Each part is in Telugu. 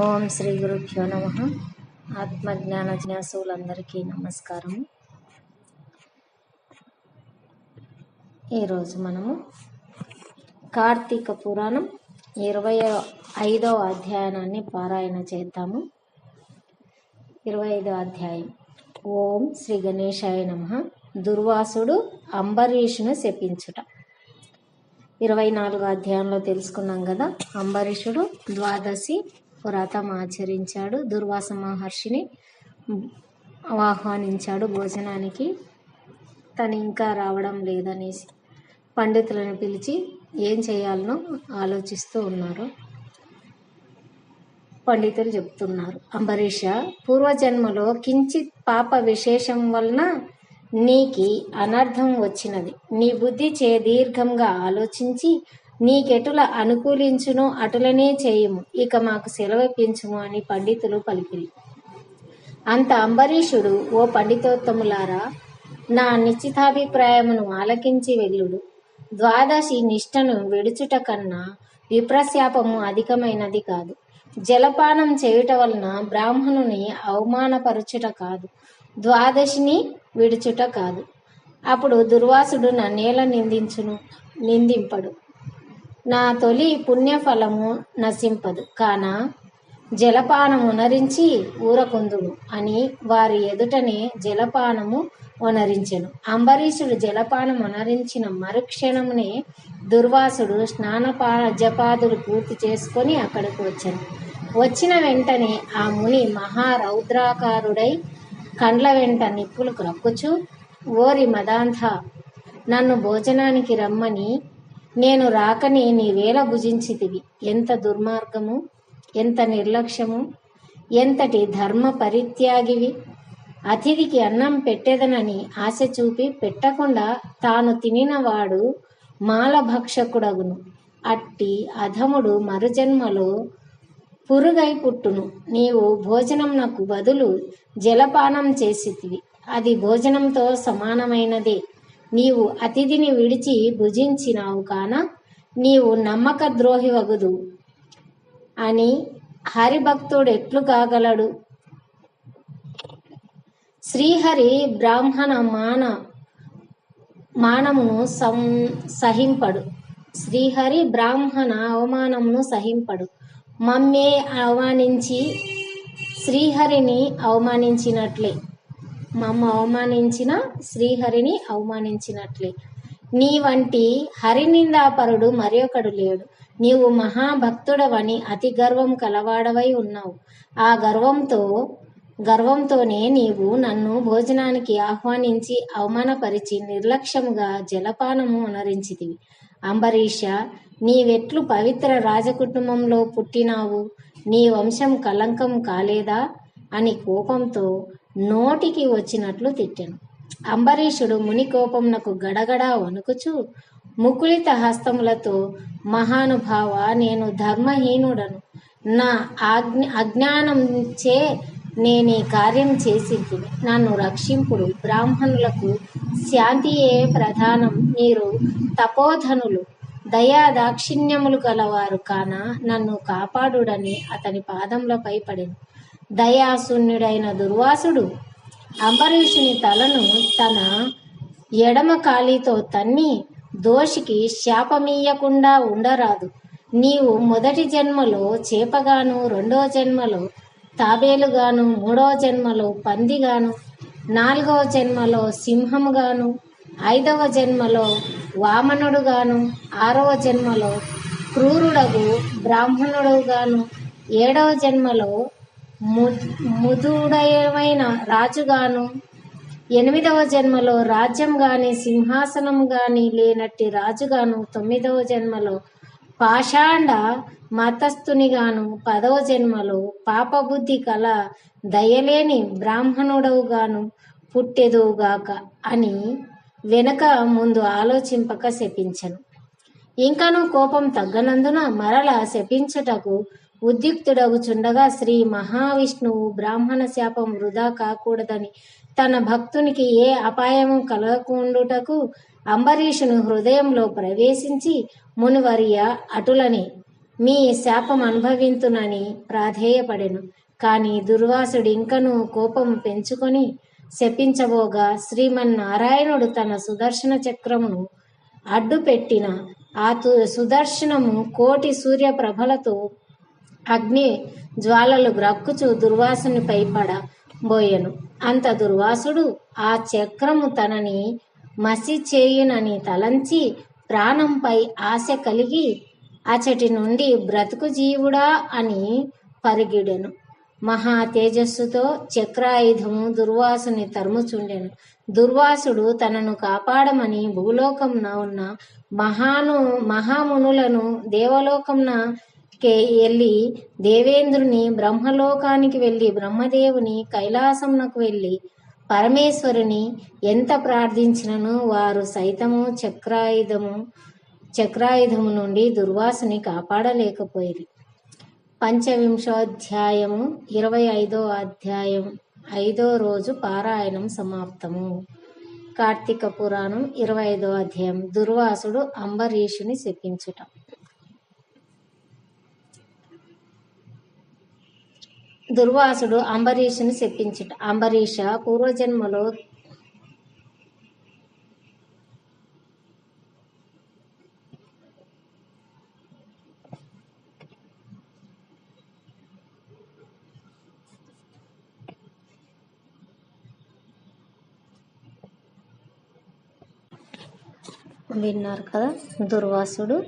ఓం శ్రీ గురుభ్యో నమ. ఆత్మజ్ఞాన జ్ఞాసులందరికీ నమస్కారం. ఈరోజు మనము కార్తీక పురాణం ఇరవై ఐదవ అధ్యాయాన్ని పారాయణ చేద్దాము. ఇరవై ఐదవ అధ్యాయం. ఓం శ్రీ గణేశాయ నమ. దుర్వాసుడు అంబరీషును శపించుట. ఇరవై నాలుగు అధ్యాయంలో తెలుసుకున్నాం కదా అంబరీషుడు ద్వాదశి వ్రతం ఆచరించాడు. దుర్వాస మహర్షిని ఆహ్వానించాడు భోజనానికి. తను ఇంకా రావడం లేదనేసి పండితులను పిలిచి ఏం చేయాలనో ఆలోచిస్తూ ఉన్నారు. పండితులు చెప్తున్నారు అంబరీష పూర్వజన్మలో కించిత్ పాప విశేషం వలన నీకి అనర్థం వచ్చినది. నీ బుద్ధి చే దీర్ఘంగా ఆలోచించి నీకెటుల అనుకూలించును అటులనే చేయుము. ఇక మాకు సెలవిప్పించుము అని పండితులు పలికిరి. అంత అంబరీషుడు ఓ పండితోత్తములారా నా నిశ్చితాభిప్రాయమును ఆలకించి వెళ్ళుడు. ద్వాదశి నిష్టను విడుచుట కన్నా విప్రశాపము అధికమైనది కాదు. జలపానం చేయుట వలన బ్రాహ్మణుని అవమానపరచుట కాదు. ద్వాదశిని విడుచుట కాదు. అప్పుడు దుర్వాసుడు నన్నేల నిందించును నిందింపడు. నా తొలి పుణ్యఫలము నశింపదు. కాన జలపానము నరించి ఊరకుందును అని వారి ఎదుటనే జలపానము వనరించెను. అంబరీషుడు జలపానం వనరించిన మరుక్షణమునే దుర్వాసుడు స్నానపాన జపాదులు పూర్తి చేసుకొని అక్కడికి వచ్చాను. వచ్చిన వెంటనే ఆ ముని మహారౌద్రాకారుడై కండ్ల వెంట నిప్పులు క్రక్కుచు ఓరి మదాంధ నన్ను భోజనానికి రమ్మని నేను రాకని నీవేళ భుజించితివి. ఎంత దుర్మార్గము ఎంత నిర్లక్ష్యము ఎంతటి ధర్మ పరిత్యాగివి. అతిథికి అన్నం పెట్టెదనని ఆశ చూపి పెట్టకుండా తాను తినినవాడు మాలభక్షకుడగును. అట్టి అధముడు మరుజన్మలో పురుగై పుట్టును. నీవు భోజనం నాకు బదులు జలపానం చేసితివి. అది భోజనంతో సమానమైనదే. నీవు అతిథిని విడిచి భుజించినావు కాన నీవు నమ్మక ద్రోహి వగుదు అని హరిభక్తుడు ఎట్లు కాగలడు. శ్రీహరి బ్రాహ్మణ మాన మానమును సం సహింపడు. శ్రీహరి బ్రాహ్మణ అవమానమును సహింపడు. మమ్మే అవమానించి శ్రీహరిని అవమానించినట్లే. మమ్మ అవమానించిన శ్రీహరిని అవమానించినట్లే. నీ వంటి హరినిందాపరుడు మరి ఒకడు లేడు. నీవు మహాభక్తుడవని అతి గర్వం కలవాడవై ఉన్నావు. ఆ గర్వంతో గర్వంతోనే నీవు నన్ను భోజనానికి ఆహ్వానించి అవమానపరిచి నిర్లక్ష్యముగా జలపానము అనరించితివి అంబరీష నీవెట్లు పవిత్ర రాజకుటుంబంలో పుట్టినావు. నీ వంశం కలంకం కాలేదా? అని కోపంతో నోటికి వచ్చినట్లు తిట్టాను. అంబరీషుడు ముని కోపంనకు గడగడా వణుకుచు ముకులిత హస్తములతో మహానుభావ నేను ధర్మహీనుడను. నా ఆజ్ఞ అజ్ఞానం చే నేను ఈ కార్యం చేసింది నన్ను రక్షింపుడు బ్రాహ్మణులకు శాంతియే ప్రధానం. మీరు తపోధనులు దయా దాక్షిణ్యములు గలవారు కాన నన్ను కాపాడుడని అతని పాదములపై పడెను. దయాశూన్యుడైన దుర్వాసుడు అంబరీషుని తలను తన ఎడమ కాలితో తన్ని దోషికి శాపమీయకుండా ఉండరాదు. నీవు మొదటి జన్మలో చేపగాను రెండో జన్మలో తాబేలుగాను మూడవ జన్మలో పందిగాను నాలుగవ జన్మలో సింహముగాను ఐదవ జన్మలో వామనుడుగాను ఆరవ జన్మలో క్రూరుడగు బ్రాహ్మణుడుగాను ఏడవ జన్మలో ముదుడయమైన రాజుగాను ఎనిమిదవ జన్మలో రాజ్యం గాని సింహాసనం గాని లేనట్టి రాజుగాను తొమ్మిదవ జన్మలో పాషాండ మతస్థునిగాను పదవ జన్మలో పాపబుద్ధి కల దయలేని బ్రాహ్మణుడవుగాను పుట్టెదువుగాక అని వెనక ముందు ఆలోచింపక శపించను. ఇంకను కోపం తగ్గనందున మరల శపించుటకు ఉద్యుక్తుడగుచుండగా శ్రీ మహావిష్ణువు బ్రాహ్మణ శాపం వృధా కాకూడదని తన భక్తునికి ఏ అపాయము కలగకుండుటకు అంబరీషుని హృదయంలో ప్రవేశించి మునివర్య అటులని మీ శాపం అనుభవింతునని ప్రాధేయపడెను. కాని దుర్వాసుడు ఇంకను కోపం పెంచుకొని శపించబోగా శ్రీమన్నారాయణుడు తన సుదర్శన చక్రమును అడ్డుపెట్టిన ఆ తు- సుదర్శనము కోటి సూర్య ప్రభలతో అగ్ని జ్వాలలు గ్రక్కుచు దుర్వాసునిపై పడబోయెను అంత దుర్వాసుడు ఆ చక్రము తనని మసి చేయునని తలంచి ప్రాణంపై ఆశ కలిగి అచటి నుండి బ్రతుకు జీవుడా అని పరిగిడెను. మహా తేజస్సుతో చక్రాయుధము దుర్వాసుని తరుముచుండెను. దుర్వాసుడు తనను కాపాడమని భూలోకమున ఉన్న మహాను మహామునులను దేవలోకంన కే వెళ్ళి దేవేంద్రుని బ్రహ్మలోకానికి వెళ్ళి బ్రహ్మదేవుని కైలాసమునకు వెళ్ళి పరమేశ్వరుని ఎంత ప్రార్థించినను వారు సైతము చక్రాయుధము చక్రాయుధము నుండి దుర్వాసుని కాపాడలేకపోయేది పంచవింశోధ్యాయము ఇరవై ఐదో అధ్యాయం ఐదో రోజు పారాయణం సమాప్తము. కార్తీక పురాణం ఇరవై ఐదో అధ్యాయం. దుర్వాసుడు అంబరీషుని శపించుట. దుర్వాసుడు అంబరీషుని శపించుట. అంబరీష పూర్వజన్మలో విన్నారు కదా? దుర్వాసుడు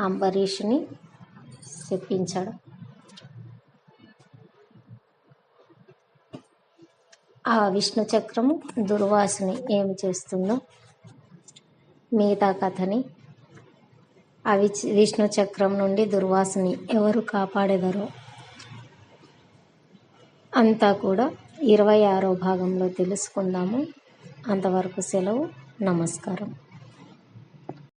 అంబరీషుని శపించాడు. ఆ విష్ణు చక్రము దుర్వాసుని ఏమి చేస్తుందో? మిగతా కథని. ఆ విచ్- విష్ణు చక్రం నుండి దుర్వాసుని ఎవరు కాపాడేదరో అంతా కూడా ఇరవై ఆరో భాగంలో తెలుసుకుందాము. అంతవరకు సెలవు నమస్కారం.